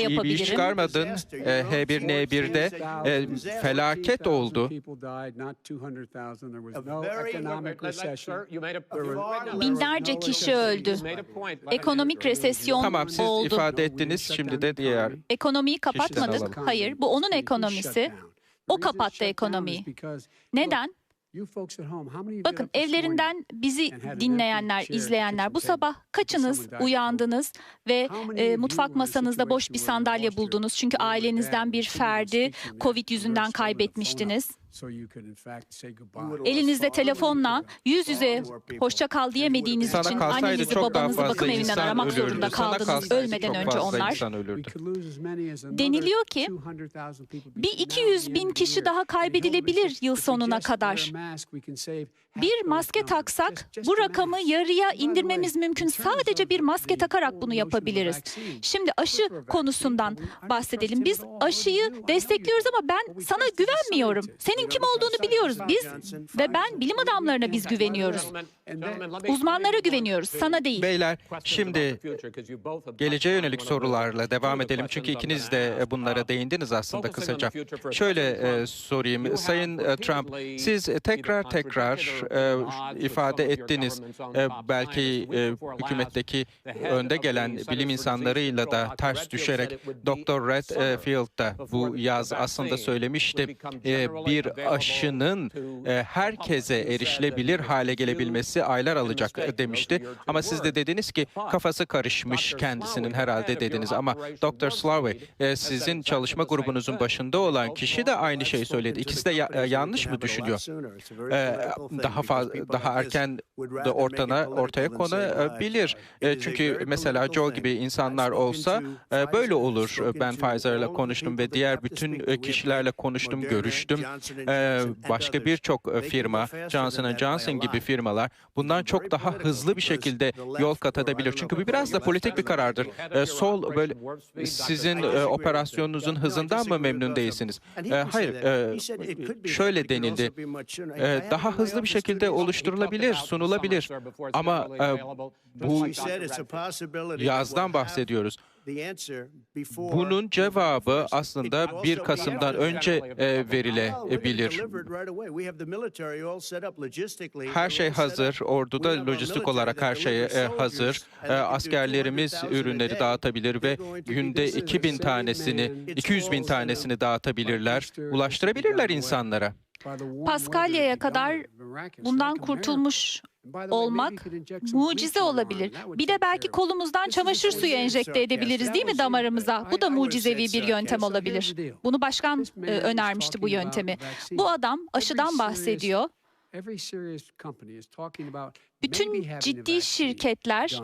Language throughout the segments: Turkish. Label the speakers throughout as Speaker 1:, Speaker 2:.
Speaker 1: iyi bir iş
Speaker 2: yapabilirim.
Speaker 1: çıkarmadın. E, H1N1'de e, felaket oldu.
Speaker 2: Binlerce kişi öldü. Ekonomik resesyon
Speaker 1: Tamam siz
Speaker 2: oldu.
Speaker 1: ifade ettiniz şimdi de diğer.
Speaker 2: Ekonomiyi kapatmadık. Hayır, bu onun ekonomisi. O kapattı ekonomiyi. Neden? Bakın evlerinden bizi dinleyenler, izleyenler bu sabah kaçınız uyandınız ve e, mutfak masanızda boş bir sandalye buldunuz? Çünkü ailenizden bir ferdi Covid yüzünden kaybetmiştiniz. Elinizde telefonla yüz yüze hoşça kal diyemediğiniz
Speaker 1: Sana
Speaker 2: için
Speaker 1: kalsaydı
Speaker 2: annenizi
Speaker 1: çok daha
Speaker 2: babanızı
Speaker 1: fazla
Speaker 2: bakım evinden
Speaker 1: insan
Speaker 2: aramak
Speaker 1: ölürdü.
Speaker 2: zorunda
Speaker 1: Sana
Speaker 2: kaldınız
Speaker 1: kalsaydı
Speaker 2: ölmeden
Speaker 1: çok
Speaker 2: önce
Speaker 1: fazla
Speaker 2: onlar.
Speaker 1: insan ölürdü.
Speaker 2: Deniliyor ki bir 200 bin kişi daha kaybedilebilir yıl sonuna kadar. Bir maske taksak bu rakamı yarıya indirmemiz mümkün. Sadece bir maske takarak bunu yapabiliriz. Şimdi aşı konusundan bahsedelim. Biz aşıyı destekliyoruz ama ben sana güvenmiyorum. Senin kim olduğunu biliyoruz biz ve ben bilim adamlarına biz güveniyoruz. Uzmanlara güveniyoruz, sana değil.
Speaker 1: Beyler şimdi geleceğe yönelik sorularla devam edelim. Çünkü ikiniz de e, bunlara değindiniz aslında kısaca. Şöyle e, sorayım. Sayın e, Trump, siz tekrar tekrar ifade ettiniz. Belki hükümetteki önde gelen bilim insanlarıyla da ters düşerek Dr. Redfield da bu yaz aslında söylemişti. Bir aşının e, herkese erişilebilir hale gelebilmesi aylar alacak e, demişti. Ama siz de dediniz ki kafası karışmış kendisinin herhalde dediniz. Ama Dr. Slavey sizin çalışma grubunuzun başında olan kişi de aynı şeyi söyledi. İkisi de e, yanlış mı düşünüyor? Daha daha erken de ortana ortaya konabilir. Çünkü mesela Joe gibi insanlar olsa böyle olur. Ben Pfizer'la konuştum ve diğer bütün kişilerle konuştum, görüştüm. E, başka birçok e, firma, Johnson Johnson gibi firmalar bundan çok daha hızlı bir şekilde yol kat edebilir. Çünkü bu biraz da politik bir karardır. Sol böyle sizin operasyonunuzun hızından mı memnun değilsiniz? Hayır, şöyle denildi. Daha hızlı bir şekilde oluşturulabilir, sunulabilir. Ama bu yazdan bahsediyoruz. Bunun cevabı aslında 1 Kasım'dan önce e, verilebilir. Her şey hazır. Orduda lojistik olarak her şey hazır. E, askerlerimiz ürünleri dağıtabilir ve günde 2000 tanesini, 200 bin tanesini dağıtabilirler, ulaştırabilirler insanlara.
Speaker 2: Paskalya'ya kadar bundan kurtulmuş olmak mucize olabilir. Bir de belki kolumuzdan çamaşır suyu enjekte edebiliriz değil mi damarımıza? Bu da mucizevi bir yöntem olabilir. Bunu başkan e, önermişti bu yöntemi. Bu adam aşıdan bahsediyor. Bütün ciddi şirketler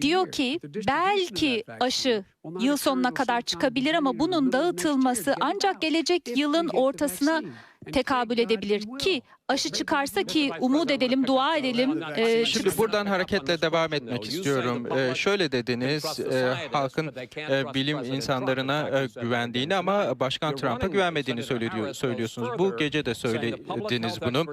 Speaker 2: diyor ki belki aşı yıl sonuna kadar çıkabilir ama bunun dağıtılması ancak gelecek yılın ortasına tekabül edebilir ki aşı çıkarsa ki umut edelim, dua edelim. e,
Speaker 1: Şimdi buradan hareketle devam etmek istiyorum. Ee, şöyle dediniz, e, halkın e, bilim insanlarına e, güvendiğini ama Başkan Trump'a güvenmediğini söylüyor, söylüyorsunuz. Bu gece de söylediniz bunu.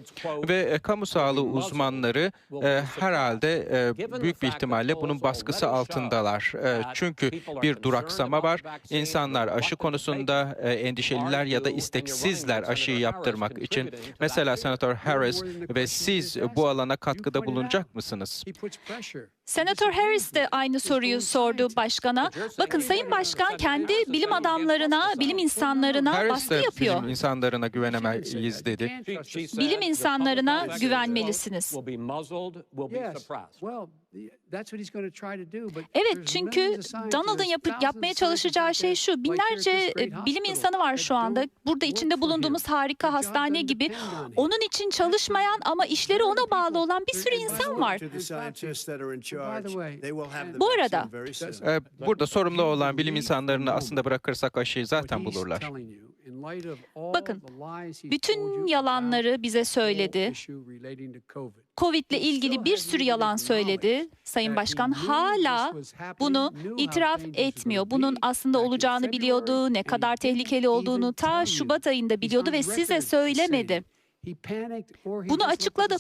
Speaker 1: Ve e, kamu sağlığı uzmanları e, herhalde e, büyük bir ihtimalle bunun baskısı altındalar. E, çünkü bir duraksama var. İnsanlar aşı konusunda e, endişeliler ya da isteksizler aşıyı yaptırmak için. Mesela Senatör Harris ve siz bu alana katkıda bulunacak mısınız?
Speaker 2: Senatör Harris de aynı soruyu sordu başkana. Bakın Sayın Başkan kendi bilim adamlarına, bilim insanlarına
Speaker 1: Harris
Speaker 2: baskı
Speaker 1: de
Speaker 2: yapıyor.
Speaker 1: bilim insanlarına güvenemeyiz dedi.
Speaker 2: Bilim insanlarına güvenmelisiniz. Evet çünkü Donald'ın yapı- yapmaya çalışacağı şey şu. Binlerce e, bilim insanı var şu anda. Burada içinde bulunduğumuz harika hastane gibi. Onun için çalışmayan ama işleri ona bağlı olan bir sürü insan var. Bu arada
Speaker 1: Ee, burada sorumlu olan bilim insanlarını aslında bırakırsak aşıyı zaten bulurlar.
Speaker 2: Bakın, bütün yalanları bize söyledi. Covid ile ilgili bir sürü yalan söyledi. Sayın Başkan hala bunu itiraf etmiyor. Bunun aslında olacağını biliyordu, ne kadar tehlikeli olduğunu ta Şubat ayında biliyordu ve size söylemedi. Bunu açıkladı.